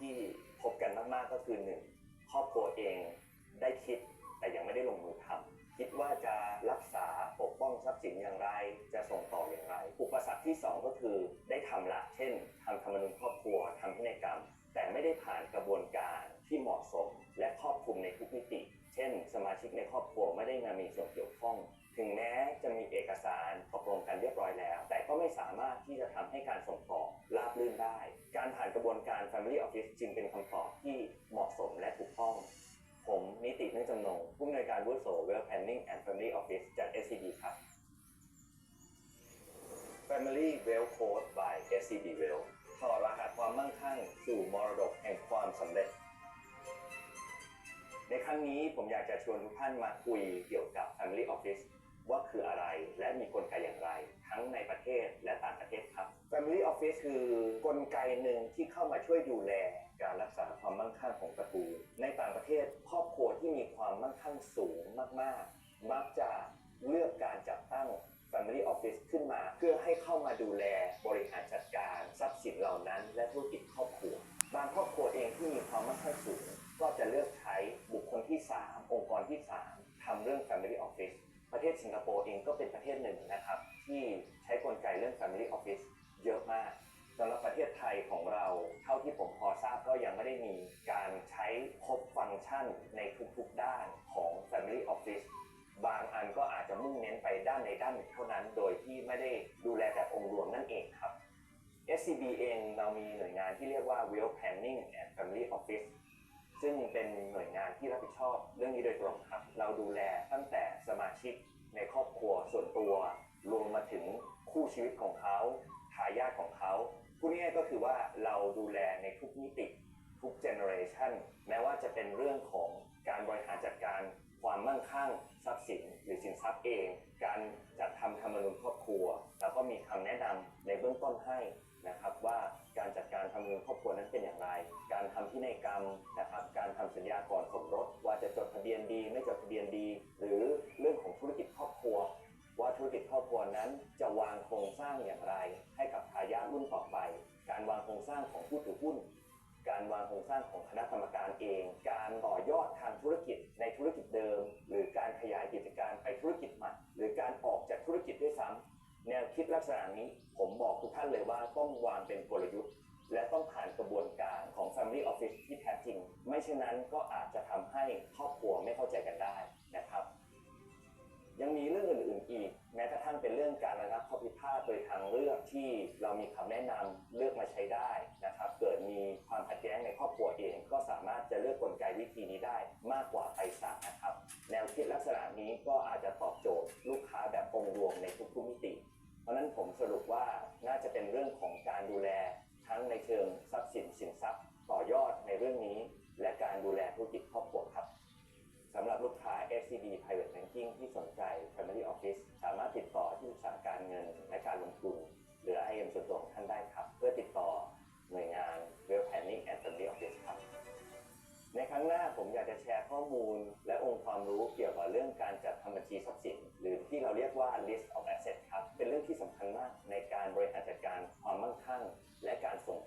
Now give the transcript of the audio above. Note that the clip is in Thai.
ที่พบกันมากๆก็คือหนึ่งครอบครัวเองได้คิดแต่ยังไม่ได้ลงมือทำคิดว่าจะรักษาปกป้องทรัพย์สินอย่างไร จะส่งต่ออย่างไร อุปสรรคที่สองก็คือได้ทำละ เช่นทำธรรมนูญครอบครัวทำพินัยกรรม แต่ไม่ได้ผ่านกระบวนการที่เหมาะสม และครอบคลุมในทุกมิติ เช่น สมาชิกในครอบครัวไม่ได้มามีส่วนเกี่ยวข้อง ถึงแม้จะมีเอกสารตกลงกันเรียบร้อยแล้ว แต่ก็ไม่สามารถที่จะทำให้การส่งต่อ คำตอบที่เหมาะสมและถูกต้อง ผมนิติเนื่องจำนงผู้อำนวยการวุฒิโส Well Planning and Family Office จาก SCB ครับ Family Well Code by SCB Well ถอดรหัสความมั่งคั่งสู่มรดกแห่งความสำเร็จ ในครั้งนี้ผมอยากจะชวนทุกท่านมาคุยเกี่ยวกับ Family Office ว่าคืออะไรและมีกลไกอย่างไร ทั้งในประเทศและต่างประเทศครับ Family Office คือกลไกหนึ่งที่เข้ามาช่วยดูแลการรักษาความมั่งคั่งของตระกูล ในต่างประเทศครอบครัวที่มีความมั่งคั่งสูงมากๆ มักจะเลือกการจัดตั้ง Family Office ขึ้นมา เพื่อให้เข้ามาดูแลบริหารจัดการทรัพย์สินเหล่านั้น และธุรกิจครอบครัว บางครอบครัวเองที่มีความมั่งคั่งสูง ก็จะเลือกใช้บุคคลที่ 3 องค์กรที่ 3ทำเรื่อง Family Office ประเทศสิงคโปร์เองก็เป็นประเทศหนึ่งนะครับ ที่ใช้กลไกเรื่อง Family Office เยอะมากสำหรับประเทศไทยของเรา เท่าที่ผมพอทราบก็ยังไม่ได้มีการใช้ครบฟังก์ชันในทุกๆด้านของ Family Office บางอันก็อาจจะมุ่งเน้นไปด้านในด้านหนึ่งเท่านั้น โดยที่ไม่ได้ดูแลแต่องค์รวมนั่นเองครับ SCB เองเรามีหน่วยงานที่เรียกว่า Wealth Planning and Family Office ซึ่งเป็นหน่วยงานที่รับผิดชอบเรื่องนี้โดยตรงครับ เราดูแลตั้งแต่สมาชิกในครอบครัวส่วนตัว รวมมาถึงคู่ชีวิตของเขาายาทของเขาพูดง่ายๆก็คือว่าเราดูแลในทุกมิติทุกเจเนอเรชันแม้ว่าจะเป็นเรื่องของการบริหารจัดการความมั่งคั่งทรัพย์สิน หรือสินทรัพย์เอง การจัดทำธรรมนูญครอบครัว แล้วก็มีคำแนะนำในเบื้องต้นให้นะครับว่าการจัดการธรรมนูญครอบครัวนั้นเป็นอย่างไร การทำพินัยกรรมนะครับ การทำสัญญาก่อนสมรสว่าจะจดทะเบียนดีไม่จดทะเบียนดี หรือเรื่องของธุรกิจครอบครัว ว่าธุรกิจครอบครัวนั้นจะวางโครงสร้างอย่างไรางของผู้ถือหุ้น การวางโครงสร้างของคณะกรรมการเอง การต่อยอดทางธุรกิจในธุรกิจเดิม หรือการขยายกิจการไปธุรกิจใหม่หรือการออกจากธุรกิจด้วยซ้ำแนวคิดลักษณะนี้ผมบอกทุกท่านเลยว่าต้องวางเป็นกลยุทธ์ และต้องผ่านกระบวนการของ Family Office ที่แท้จริง ไม่เช่นนั้นก็อาจจะทำให้ครอบครัว ที่เรามีคำแนะนำเลือกมาใช้ได้นะครับ เกิดมีความขัดแย้งในครอบครัวเอง ก็สามารถจะเลือกกลไกวิธีนี้ได้มากกว่าไปศาลนะครับ แนวคิดลักษณะนี้ก็อาจจะตอบโจทย์ลูกค้าแบบองค์รวมในทุกๆมิติ เพราะฉะนั้นผมสรุปว่าน่าจะเป็นเรื่องของการดูแลทั้งในเชิงทรัพย์สินสินทรัพย์ต่อยอดในเรื่องนี้ และการดูแลธุรกิจครอบครัวครับสำหรับลูกค้า SCB Private Banking ที่สนใจ Family Office สามารถติดต่อที่ปรึกษาการเงินและ มูล และองค์ความรู้เกี่ยวกับเรื่องการจัดทำบัญชีทรัพย์สิน หรือที่เราเรียกว่า list of assets ครับ เป็นเรื่องที่สำคัญมากในการบริหารจัดการความมั่งคั่ง และการส่ง